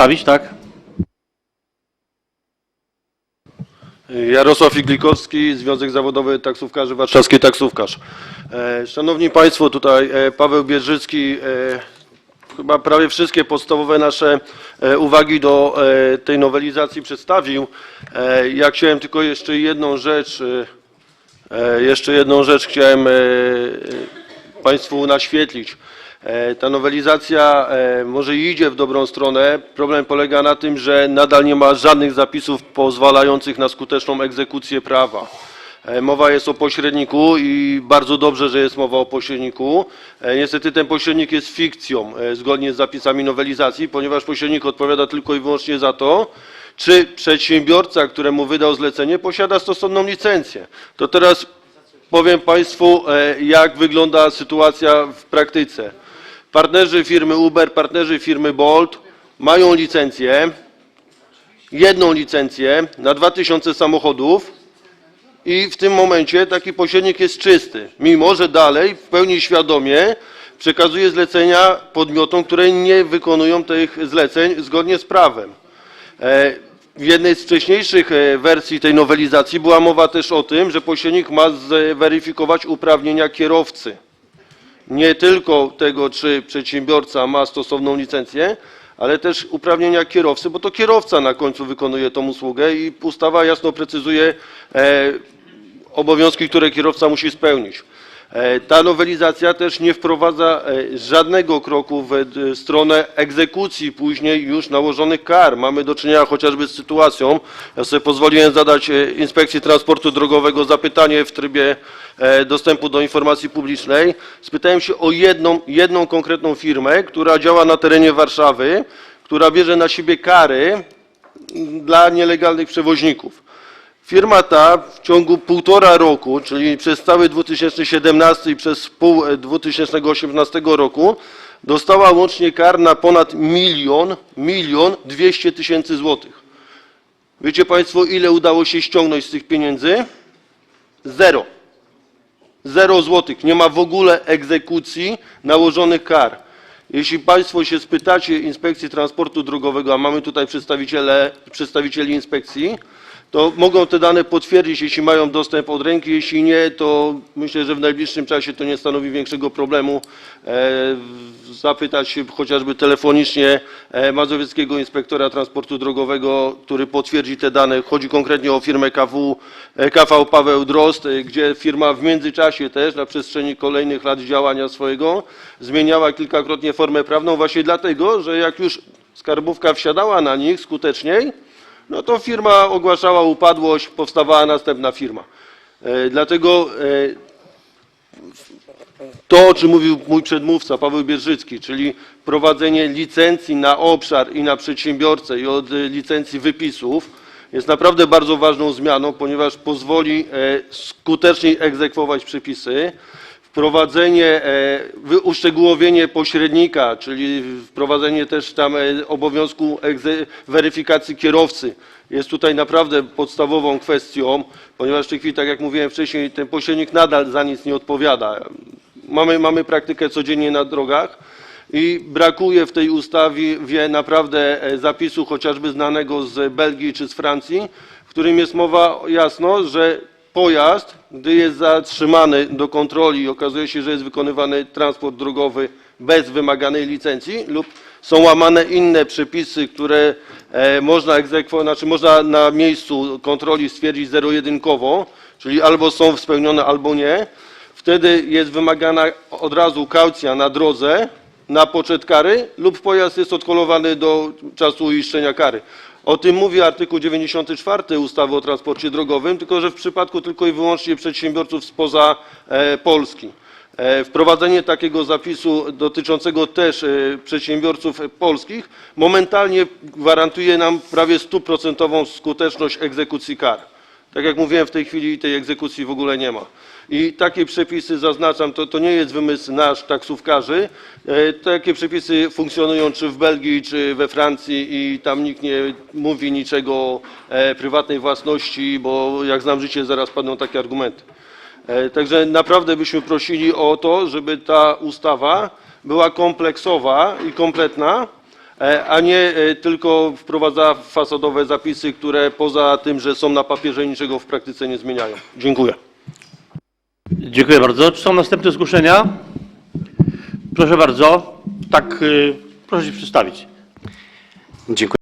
Stawić, tak? Jarosław Iglikowski, Związek Zawodowy Taksówkarzy, Warszawski Taksówkarz. E, Szanowni Państwo, tutaj e, Paweł Bierzycki e, chyba prawie wszystkie podstawowe nasze uwagi do tej nowelizacji przedstawił. Ja chciałem tylko jeszcze jedną rzecz, jeszcze jedną rzecz chciałem Państwu naświetlić. E, Ta nowelizacja e, może idzie w dobrą stronę. Problem polega na tym, że nadal nie ma żadnych zapisów pozwalających na skuteczną egzekucję prawa. E, Mowa jest o pośredniku i bardzo dobrze, że jest mowa o pośredniku. Niestety ten pośrednik jest fikcją, zgodnie z zapisami nowelizacji, ponieważ pośrednik odpowiada tylko i wyłącznie za to, czy przedsiębiorca, któremu wydał zlecenie, posiada stosowną licencję. To teraz powiem Państwu, jak wygląda sytuacja w praktyce. Partnerzy firmy Uber, partnerzy firmy Bolt mają licencję, jedną licencję na 2000 samochodów i w tym momencie taki pośrednik jest czysty, mimo że dalej w pełni świadomie przekazuje zlecenia podmiotom, które nie wykonują tych zleceń zgodnie z prawem. E, W jednej z wcześniejszych e, wersji tej nowelizacji była mowa też o tym, że pośrednik ma zweryfikować uprawnienia kierowcy. Nie tylko tego, czy przedsiębiorca ma stosowną licencję, ale też uprawnienia kierowcy, bo to kierowca na końcu wykonuje tą usługę i ustawa jasno precyzuje e, obowiązki, które kierowca musi spełnić. E, Ta nowelizacja też nie wprowadza e, żadnego kroku w stronę egzekucji później już nałożonych kar. Mamy do czynienia chociażby z sytuacją, ja sobie pozwoliłem zadać e, Inspekcji Transportu Drogowego zapytanie w trybie dostępu do informacji publicznej. Spytałem się o jedną, jedną konkretną firmę, która działa na terenie Warszawy, która bierze na siebie kary dla nielegalnych przewoźników. Firma ta w ciągu półtora roku, czyli przez cały 2017 i przez pół e, 2018 roku dostała łącznie kar na ponad milion, milion dwieście tysięcy złotych. Wiecie Państwo, ile udało się ściągnąć z tych pieniędzy? Zero. Zero złotych. Nie ma w ogóle egzekucji nałożonych kar. Jeśli Państwo się spytacie Inspekcji Transportu Drogowego, a mamy tutaj przedstawiciele, przedstawicieli inspekcji, to mogą te dane potwierdzić, jeśli mają dostęp od ręki. Jeśli nie, to myślę, że w najbliższym czasie to nie stanowi większego problemu e, zapytać chociażby telefonicznie e, mazowieckiego inspektora transportu drogowego, który potwierdzi te dane. Chodzi konkretnie o firmę KW, e, KV Paweł Drozd, gdzie firma w międzyczasie też na przestrzeni kolejnych lat działania swojego zmieniała kilkakrotnie formę prawną właśnie dlatego, że jak już skarbówka wsiadała na nich skuteczniej, no to firma ogłaszała upadłość, powstawała następna firma. E, Dlatego e, to, o czym mówił mój przedmówca Paweł Bierżycki, czyli prowadzenie licencji na obszar i na przedsiębiorcę i od licencji wypisów, jest naprawdę bardzo ważną zmianą, ponieważ pozwoli e, skuteczniej egzekwować przepisy. Wprowadzenie, e, uszczegółowienie pośrednika, czyli wprowadzenie też tam e, obowiązku weryfikacji kierowcy jest tutaj naprawdę podstawową kwestią, ponieważ w tej chwili, tak jak mówiłem wcześniej, ten pośrednik nadal za nic nie odpowiada. Mamy, mamy praktykę codziennie na drogach i brakuje w tej ustawie wie, naprawdę e, zapisu chociażby znanego z Belgii czy z Francji, w którym jest mowa jasno, że pojazd, gdy jest zatrzymany do kontroli i okazuje się, że jest wykonywany transport drogowy bez wymaganej licencji lub są łamane inne przepisy, które e, można znaczy można na miejscu kontroli stwierdzić zero-jedynkowo, czyli albo są spełnione, albo nie, wtedy jest wymagana od razu kaucja na drodze na poczet kary lub pojazd jest odkolowany do czasu uiszczenia kary. O tym mówi artykuł 94 ustawy o transporcie drogowym, tylko że w przypadku tylko i wyłącznie przedsiębiorców spoza e, Polski. E, Wprowadzenie takiego zapisu dotyczącego też e, przedsiębiorców polskich momentalnie gwarantuje nam prawie stuprocentową skuteczność egzekucji kar. Tak jak mówiłem, w tej chwili tej egzekucji w ogóle nie ma. I takie przepisy, zaznaczam, to, to nie jest wymysł nasz, taksówkarzy. E, Takie przepisy funkcjonują czy w Belgii, czy we Francji i tam nikt nie mówi niczego o e, prywatnej własności, bo jak znam życie, zaraz padną takie argumenty. E, Także naprawdę byśmy prosili o to, żeby ta ustawa była kompleksowa i kompletna, a nie e, tylko wprowadza fasadowe zapisy, które poza tym, że są na papierze, niczego w praktyce nie zmieniają. Dziękuję. Dziękuję bardzo. Czy są następne zgłoszenia? Proszę bardzo. Tak, y, proszę się przedstawić. Dziękuję.